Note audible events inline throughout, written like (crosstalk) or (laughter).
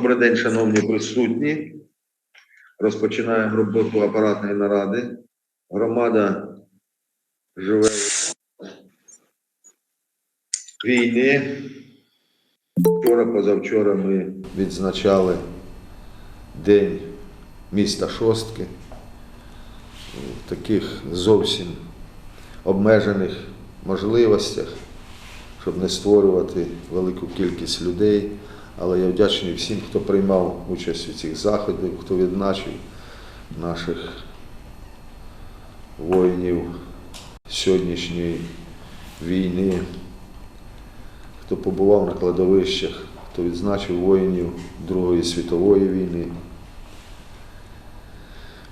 Добрий день, шановні присутні. Розпочинаємо роботу апаратної наради. Громада живе війни. Вчора, позавчора ми відзначали День міста Шостки. В таких зовсім обмежених можливостях, щоб не створювати велику кількість людей. Але я вдячний всім, хто приймав участь у цих заходах, хто відзначив наших воїнів сьогоднішньої війни, хто побував на кладовищах, хто відзначив воїнів Другої світової війни.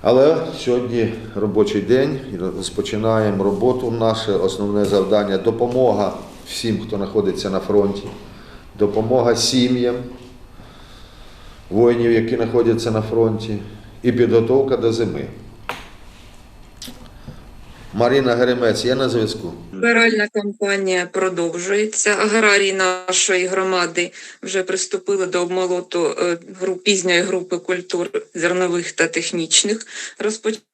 Але сьогодні робочий день і розпочинаємо роботу. Наше основне завдання допомога всім, хто знаходиться на фронті, допомога сім'ям воїнів, які знаходяться на фронті, і підготовка до зими. Маріна Геремець є на зв'язку? Збиральна кампанія продовжується. Аграрії нашої громади вже приступили до обмолоту е, пізньої групи культур зернових та технічних. Розпочали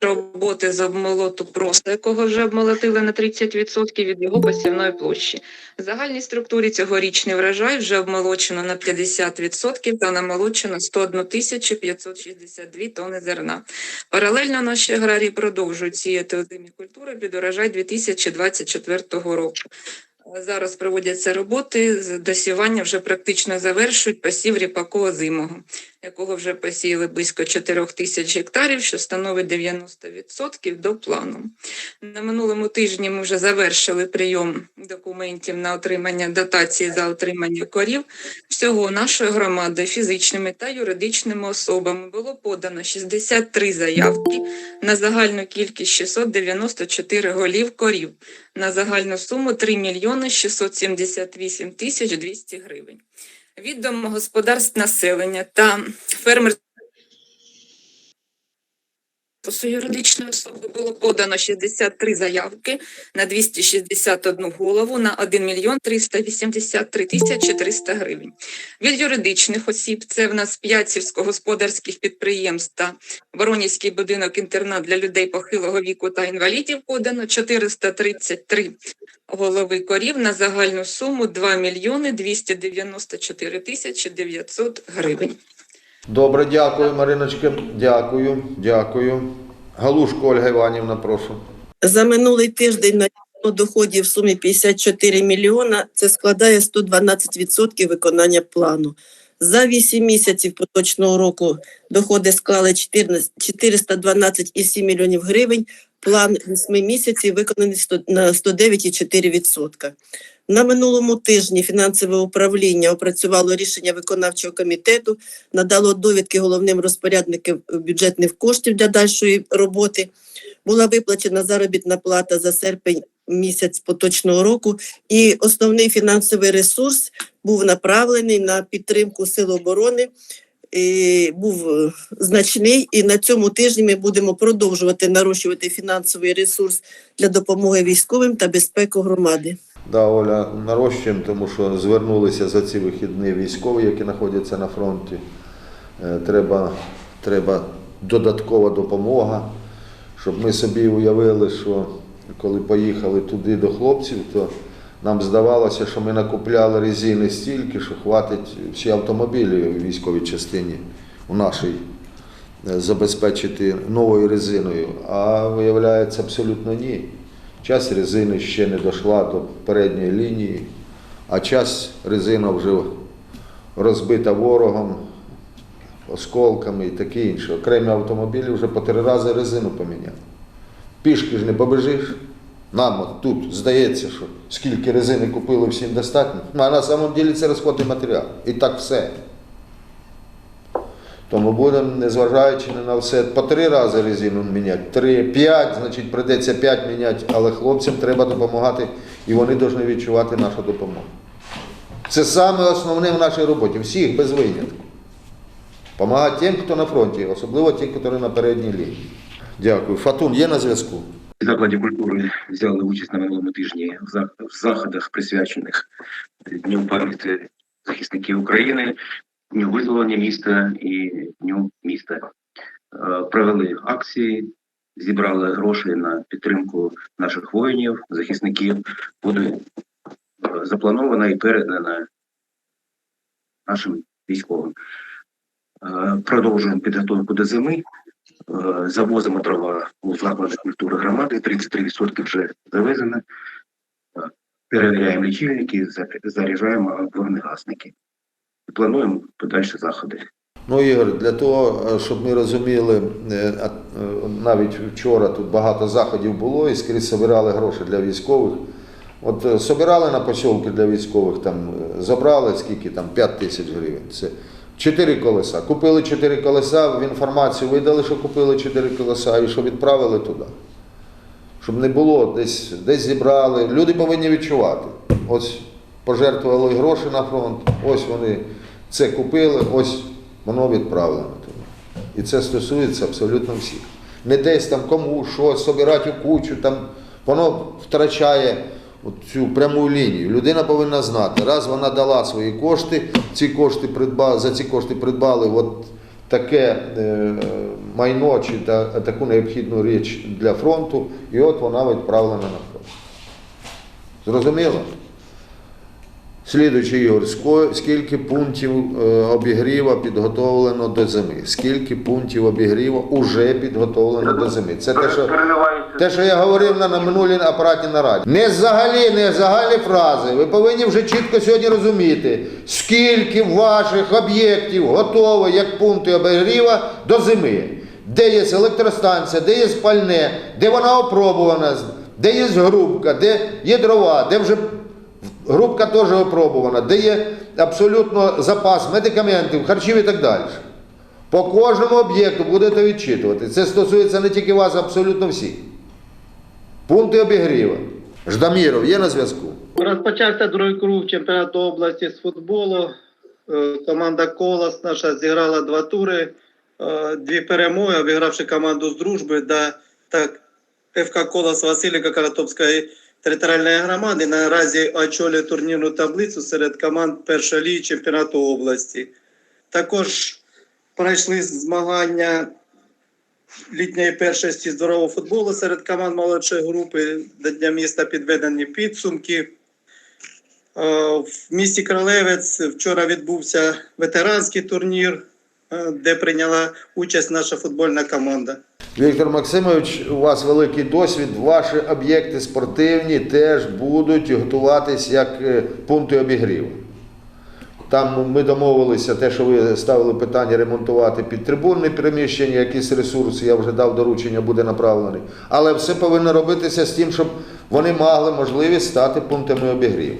роботи з обмолоту проса, якого вже обмолотили на 30% від його посівної площі. В загальній структурі цьогорічний врожай вже обмолочено на 50% та намолочено 101 тисячу 562 тонни зерна. Паралельно наші аграрії продовжують сіяти озимі культури під урожай 2024 року. Зараз проводяться роботи досівання вже практично завершують посів ріпаку озимого, якого вже посіяли близько 4 тисяч гектарів, що становить 90% до плану. На минулому тижні ми вже завершили прийом документів на отримання дотації за отримання корів. Всього нашою громадою фізичними та юридичними особами було подано 63 заявки на загальну кількість 694 голів корів на загальну суму 3 мільйони 678 тисяч 200 гривень. Від домогосподарств населення та фермерських юридичної особи було подано 63 заявки на 261 голову на 1 мільйон 383 тисячі 300 гривень. Від юридичних осіб це в нас 5 сільськогосподарських підприємств та Воронівський будинок-інтернат для людей похилого віку та інвалідів подано 433 голови корів на загальну суму 2 мільйони 294 тисячі 900 гривень. Добре, дякую, Мариночка. Дякую, дякую. Галушко Ольга Іванівна, прошу. За минулий тиждень на доходів в сумі 54 мільйона. Це складає 112% виконання плану. За 8 місяців поточного року доходи склали 14 412,7 мільйонів гривень. План 8 місяців виконаний 100 на 109,4%. На минулому тижні фінансове управління опрацювало рішення виконавчого комітету, надало довідки головним розпорядникам бюджетних коштів для дальшої роботи була виплачена заробітна плата за серпень місяць поточного року, і основний фінансовий ресурс був направлений на підтримку Сил оборони. І був е, значний, і на цьому тижні ми будемо продовжувати нарощувати фінансовий ресурс для допомоги військовим та безпеку громади. Да, Оля, нарощуємо, тому що звернулися за ці вихідні військові, які знаходяться на фронті. Е, Треба, треба додаткова допомога, щоб ми собі уявили, що коли поїхали туди до хлопців, то нам здавалося, що ми накупляли резини стільки, що хватить всі автомобілі у військовій частині у нашій е, забезпечити новою резиною. А виявляється абсолютно ні. Час резини ще не дійшла до передньої лінії, а час резина вже розбита ворогом, осколками і таке інше. Окремі автомобілі вже по три рази резину поміняли. Пішки ж не побежиш. Нам от тут здається, що скільки резини купили, всім достатньо. Ну, А на самом деле це розходний матеріал. І так все. Тому будемо, незважаючи на все, по три рази резину міняти. Три, п'ять, значить прийдеться п'ять міняти, але хлопцям треба допомагати, і вони повинні відчувати нашу допомогу. Це саме основне в нашій роботі, всіх без винятку. Помагати тим, хто на фронті, особливо тим, хто на передній лінії. Дякую. Фатун є на зв'язку? Закладі культури взяли участь на минулому тижні в заходах, присвячених Дню пам'яті захисників України. Дню визволення міста і Дню міста. Е, Провели акції, зібрали гроші на підтримку наших воїнів, захисників. Буде е, запланована і передана нашим військовим. Е, Продовжуємо підготовку до зими. Е, Завозимо дрова у заклади культури громади. 33% вже завезено. Е, Перевіряємо лічильники, заряджаємо вогнегасники. Плануємо подальші заходи. Ну, Ігор, для того, е, щоб ми розуміли, навіть вчора тут багато заходів було і скрізь збирали гроші для військових. От собирали на посілки для військових, там забрали скільки там 5 тисяч гривень. Це 4 колеса. Купили 4 колеса, в інформацію видали, що купили 4 колеса і що відправили туди. Щоб не було десь, десь зібрали. Люди повинні відчувати. Ось пожертвували гроші на фронт, ось вони це купили, ось воно відправлено туди. І це стосується абсолютно всіх. Не десь там кому щось, собирати у кучу, там воно втрачає цю пряму лінію. Людина повинна знати, раз вона дала свої кошти, ці кошти придбали, за ці кошти придбали от таке е, майно чи та, таку необхідну річ для фронту, і от вона відправлена на фронт. Зрозуміло? Слідуючий Ігор, скільки пунктів е, обігріва підготовлено до зими? Скільки пунктів обігріва уже підготовлено до зими? Це те, що, те, що я говорив на, на минулій апараті нараді. Не взагалі, не загальні фрази. Ви повинні вже чітко сьогодні розуміти, скільки ваших об'єктів готово як пункти обігріва до зими. Де є електростанція, де є спальне, де вона опробувана, де є грубка, де є дрова, де вже Грубка теж опробувана, де є абсолютно запас медикаментів, харчів і так далі. По кожному об'єкту будете відчитувати. Це стосується не тільки вас, абсолютно всіх. Пункти обігріва. Ждаміров є на зв'язку? Розпочався другий круг чемпіонату області з футболу. Е, Команда Колос наша зіграла два тури, е, дві перемоги, обігравши команду з дружби да, так ФК Колос Васильівка Каратопської територіальної громади. Наразі очолює турнірну таблицю серед команд першої ліги чемпіонату області. Також пройшли змагання літньої першості здорового футболу серед команд молодшої групи. До Дня міста підведені підсумки. Е, В місті Кролевець вчора відбувся ветеранський турнір, е, де прийняла участь наша футбольна команда. Віктор Максимович, у вас великий досвід. Ваші об'єкти спортивні теж будуть готуватись як е, пункти обігріву. Там ми домовилися, те, що ви ставили питання ремонтувати підтрибунне приміщення, якісь ресурси, я вже дав доручення, буде направлений. Але все повинно робитися з тим, щоб вони мали можливість стати пунктами обігріву.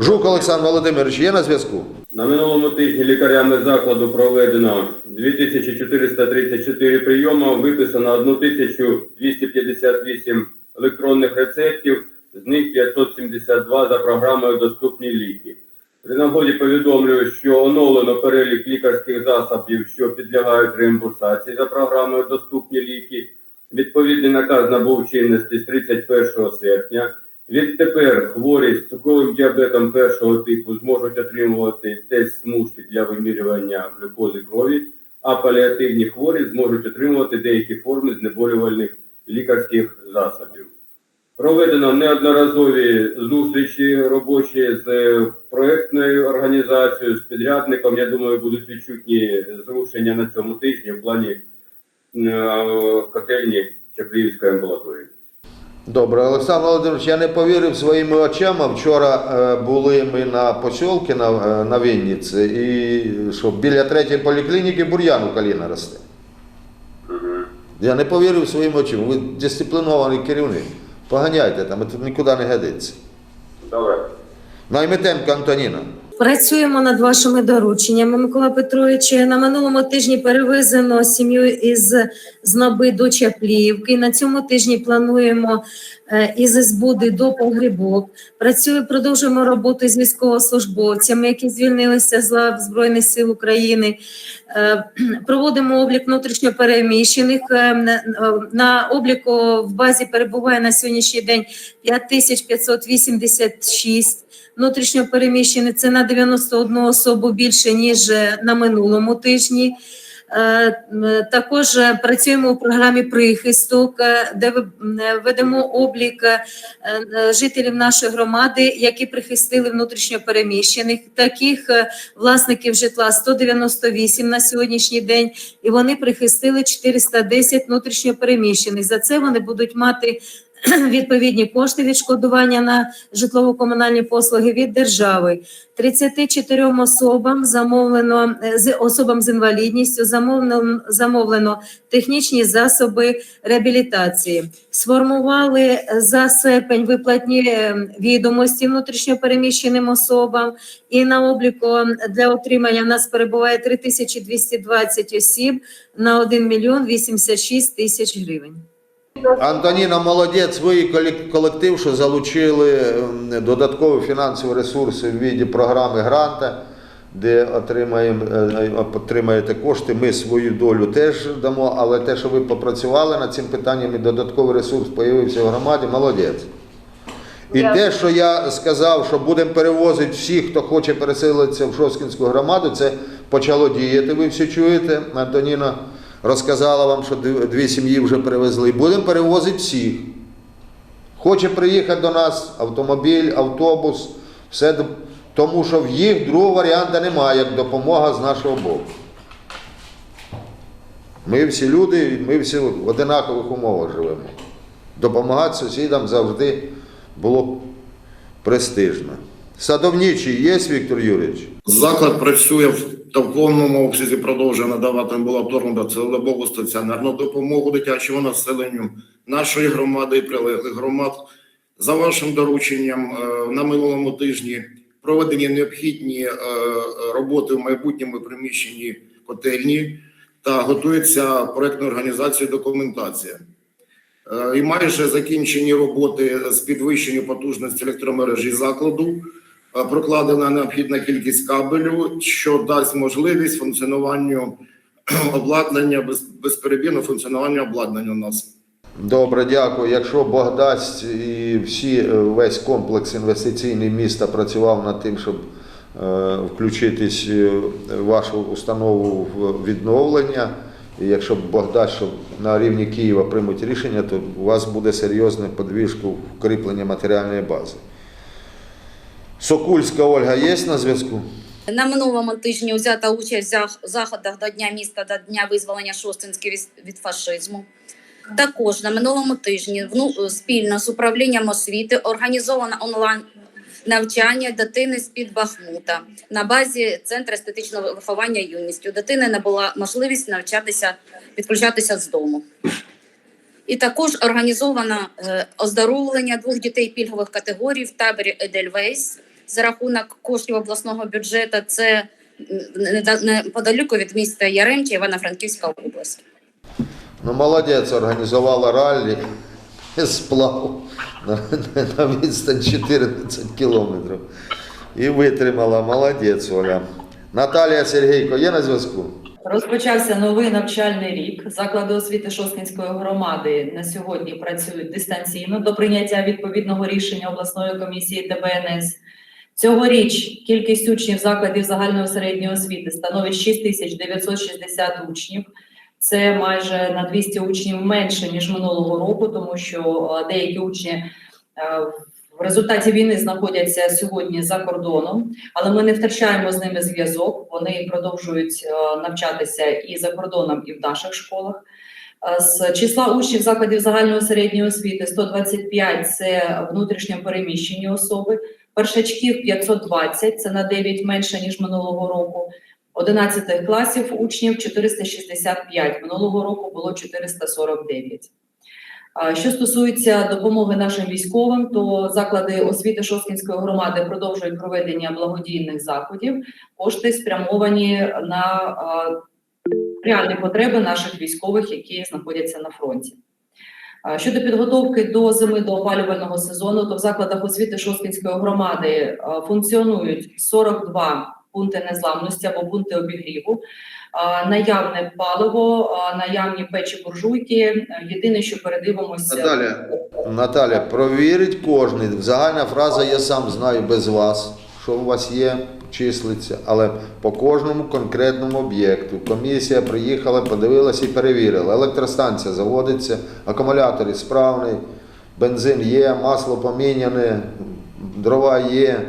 Жук Олександр Володимирович є на зв'язку? На минулому тижні лікарями закладу проведено 2434 прийоми, виписано 1258 електронних рецептів, з них 572 за програмою Доступні ліки. При нагоді повідомлюю, що оновлено перелік лікарських засобів, що підлягають реімбурсації за програмою Доступні ліки. Відповідний наказ набув чинності з 31 серпня. Відтепер хворі з цукровим діабетом першого типу зможуть отримувати тест смужки для вимірювання глюкози крові, а паліативні хворі зможуть отримувати деякі форми знеболювальних лікарських засобів. Проведено неодноразові зустрічі робочі з проектною організацією, з підрядником. Я думаю, будуть відчутні зрушення на цьому тижні в плані е, котельні Чапліївської амбулаторії. Добре, Олександр Володимирович, я не повірив своїми очима. Вчора е, були ми на посілки на, е, на Вінниці, і що біля третьої поліклініки бур'ян у коліна росте. Я не повірив своїм очима. Ви дисциплінований керівник. Поганяйте там, це нікуди не годиться. Добре. Наймитенко Антоніна. Працюємо над вашими дорученнями, Микола Петрович. На минулому тижні перевезено сім'ю із Знаби до Чапліївки. На цьому тижні плануємо е, із Збуди до Погрібок. Працюємо, продовжуємо роботу з військовослужбовцями, які звільнилися з лав Збройних сил України. Е, Проводимо облік внутрішньопереміщених. Е, на- обліку в базі перебуває на сьогоднішній день 5586 внутрішньо переміщені. Це на 91 особу більше, ніж е, на минулому тижні. Е, Також е, працюємо у програмі прихисток, де ведемо облік жителів нашої громади, які прихистили внутрішньо переміщених. Таких власників житла 198 на сьогоднішній день, і вони прихистили 410 внутрішньо переміщених. За це вони будуть мати (clears throat) відповідні кошти відшкодування на житлово-комунальні послуги від держави. 34 особам замовлено е, особам з інвалідністю замовлено, замовлено технічні засоби реабілітації. Сформували за серпень виплатні е, відомості внутрішньопереміщеним особам. І на обліку для отримання в нас перебуває 3220 осіб на 1 мільйон 86 тисяч гривень. Антоніна, молодець, ви і колектив, що залучили ем, додаткові фінансові ресурси в віді програми гранта, де отримаємо, е, е, отримаєте кошти. Ми свою долю теж дамо, але те, що ви попрацювали над цим питанням і додатковий ресурс з'явився в громаді, молодець. І те, що я сказав, що будемо перевозити всіх, хто хоче переселитися в Шоскінську громаду, це почало діяти. Ви всі чуєте. Антоніна розказала вам, що дві- сім'ї вже перевезли. Будемо перевозити всіх. Хоче приїхати до нас автомобіль, автобус, все тому що в їх другого варіанту немає, як допомога з нашого боку. Ми всі люди, ми всі в одинакових умовах живемо. Допомагати сусідам завжди було престижно. Садовничий є, Віктор Юрійович? Заклад працює в повному обсязі, продовжує надавати амбулаторну та цілодобову стаціонарну допомогу дитячому населенню нашої громади і прилеглих громад. За вашим дорученням е, на минулому тижні проведені необхідні е, роботи в майбутньому приміщенні котельні та готується проектна організація документація. Е, І майже закінчені роботи з підвищення потужності електромережі закладу. Е, Прокладена необхідна кількість кабелю, що дасть можливість функціонуванню (clears throat) обладнання без, безперебійного функціонування обладнання у нас. Добре, дякую. Якщо Бог дасть і всі, е, весь комплекс інвестиційний міста працював над тим, щоб е, включитись вашу установу в відновлення, і якщо Бог дасть, що на рівні Києва приймуть рішення, то у вас буде серйозне подвижку вкріплення матеріальної бази. Сокульська Ольга є на зв'язку? На минулому тижні взята участь в заходах до Дня міста та Дня визволення Шостинських від- фашизму. Також на минулому тижні спільно з управлінням освіти організовано онлайн навчання дитини з-під Бахмута на базі Центру естетичного виховання юністю. Дитини не була можливість навчатися, відключатися з дому. І також організовано е, оздоровлення двох дітей пільгових категорій в таборі Едельвейс за рахунок коштів обласного бюджету. Це неподаліку від міста Яремче, Івано-Франківська область. Ну, молодець, організувала раллі сплав на, на відстань 14 кілометрів. І витримала. Молодець, Оля. Наталія Сергійко є на зв'язку? Розпочався новий навчальний рік. Заклади освіти Шосткінської громади на сьогодні працюють дистанційно до прийняття відповідного рішення обласної комісії ТБНС. Цьогоріч кількість учнів закладів загальної середньої освіти становить 6960 учнів. Це майже на 200 учнів менше ніж минулого року, тому що деякі учні в результаті війни знаходяться сьогодні за кордоном але ми не втрачаємо з ними зв'язок. Вони продовжують е, навчатися і за кордоном, і в наших школах. Е, З числа учнів закладів загальної середньої освіти 125 – це внутрішньо переміщені особи, першачків 520 – це на 9 менше ніж минулого року. 11 класів учнів 465, минулого року було 449. Що стосується допомоги нашим військовим, то заклади освіти Шосткінської громади продовжують проведення благодійних заходів. Кошти спрямовані на реальні потреби наших військових, які знаходяться на фронті. Щодо підготовки до зими до опалювального сезону, то в закладах освіти Шосткінської громади функціонують 42 пункти незламності або пункти обігріву. Наявне паливо, наявні печі буржуйки. Єдине, що передивимося Наталя. Наталя, провірить кожний. Загальна фраза я сам знаю без вас, що у вас є, числиться, але по кожному конкретному об'єкту комісія приїхала, подивилася і перевірила. Електростанція заводиться, акумулятор справний, бензин є, масло поміняне, дрова є,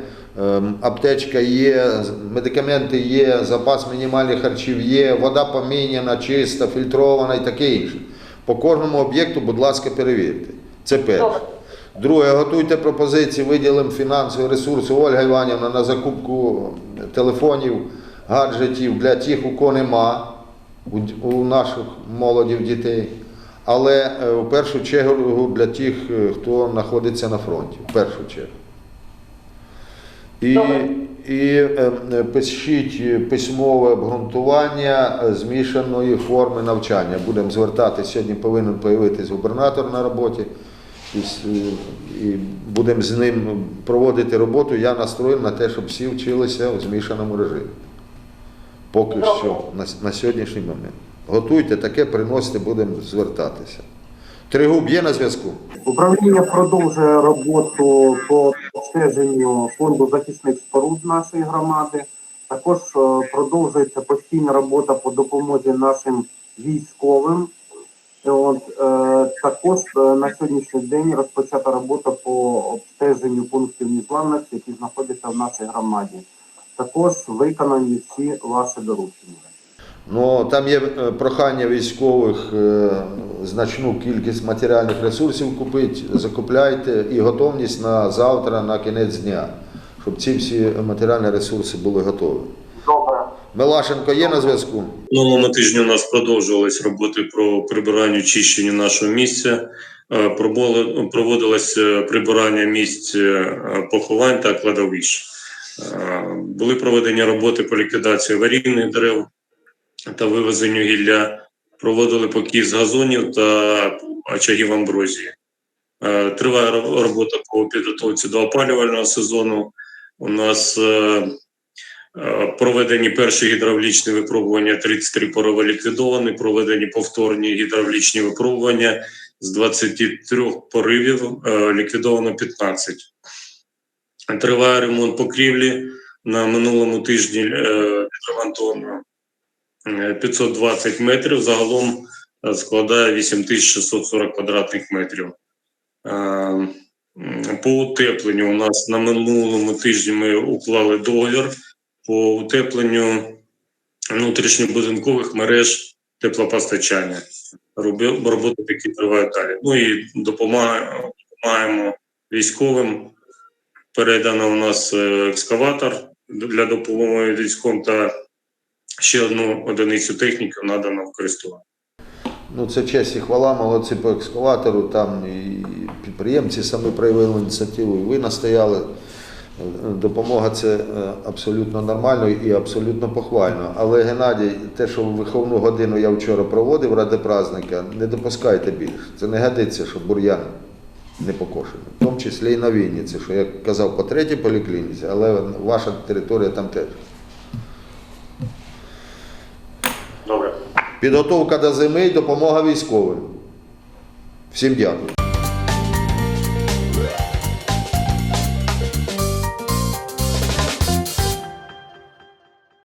аптечка є, медикаменти є, запас мінімальних харчів є, вода поміняна, чиста, фільтрована і таке інше. По кожному об'єкту, будь ласка, перевірте. Це перше. Друге, готуйте пропозиції, виділимо фінансові ресурси Ольга Іванівна на закупку телефонів, гаджетів для тих, у кого нема, у, наших молодів дітей. Але е, в першу чергу для тих, е, хто знаходиться на фронті. В першу чергу. І, і е, е, пишіть е, письмове обґрунтування змішаної форми навчання. Будемо звертатися, сьогодні повинен з'явитись губернатор на роботі. І, і будемо з ним проводити роботу. Я настроєн на те, щоб всі вчилися у змішаному режимі. Поки що, на, на сьогоднішній момент. Готуйте таке, приносите, будемо звертатися. Тригуб є на зв'язку? Управління продовжує роботу по обстеженню фонду захисних споруд нашої громади. Також е, продовжується постійна робота по допомозі нашим військовим. От, е, також е, на сьогоднішній день розпочата робота по обстеженню пунктів незламності, які знаходяться в нашій громаді. Також виконані всі ваші доручення. Ну, там є е, прохання військових е, значну кількість матеріальних ресурсів купити, закупляйте і готовність на завтра, на кінець дня, щоб ці всі матеріальні ресурси були готові. Добре. Мелашенко є на зв'язку? Минулому тижні у нас продовжувались роботи про прибирання очищення нашого місця. Е, Проводилось прибирання місць поховань та кладовищ. Були проведені роботи по ліквідації аварійних дерев та вивезенню гілля. Проводили покій з газонів та очагів амброзії. Е, Триває робота по підготовці до опалювального сезону. У нас е, Е, Проведені перші гідравлічні випробування, 33 порови ліквідовані, проведені повторні гідравлічні випробування з 23 поривів ліквідовано 15. Триває ремонт покрівлі. На минулому тижні відремонтовано 520 метрів. Загалом е, складає 8640 квадратних метрів. Е, По утепленню у нас на минулому тижні ми уклали договір по утепленню внутрішньобудинкових мереж теплопостачання. Роботи такі тривають далі. Ну і допомагаємо, військовим. Передано у нас е, екскаватор для допомоги військовим та ще одну одиницю техніки надано в користування. Ну, це честь і хвала, молодці по екскаватору, там і підприємці самі проявили ініціативу, і ви настояли. Допомога це е, абсолютно нормально і абсолютно похвально. Але Геннадій, те, що виховну годину я вчора проводив ради праздника, не допускайте більше. Це не годиться, щоб бур'ян не покошений. В тому числі і на Вінниці, що я казав по третій поліклініці, але ваша територія там теж. Підготовка до зими і допомога військовим. Всім дякую.